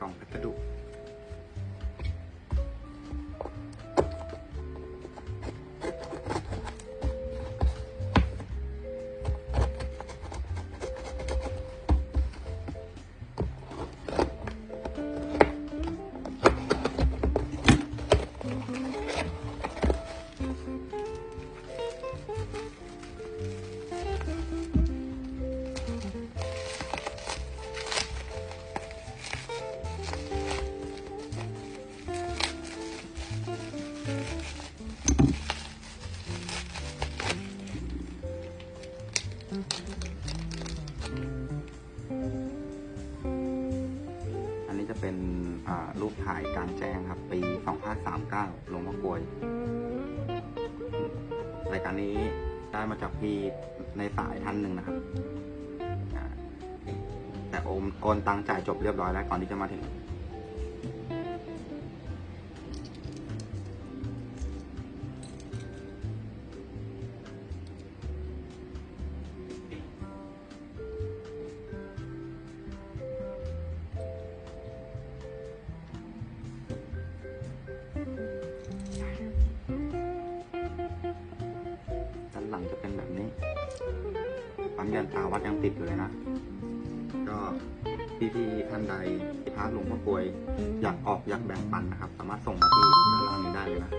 กล่องพัสดุ จะเป็นรูปถ่ายกลางแจ้งครับ ปี 2539หลวงพ่อกลวยรายการนี้ได้มาจากพี่ในสายท่านหนึ่งนะครับ แต่โอนโกนตังจ่ายจบเรียบร้อยแล้วก่อนที่จะมาถึง หลังจะเป็นแบบนี้ปั๊มยันตาวัดยังติดอยู่เลยนะ ก็พี่ๆท่านใดที่พาหลวงพ่อกลวย อยากออกอยากแบ่งปันนะครับ สามารถส่งมาที่ด้านล่างนี้ได้เลยนะ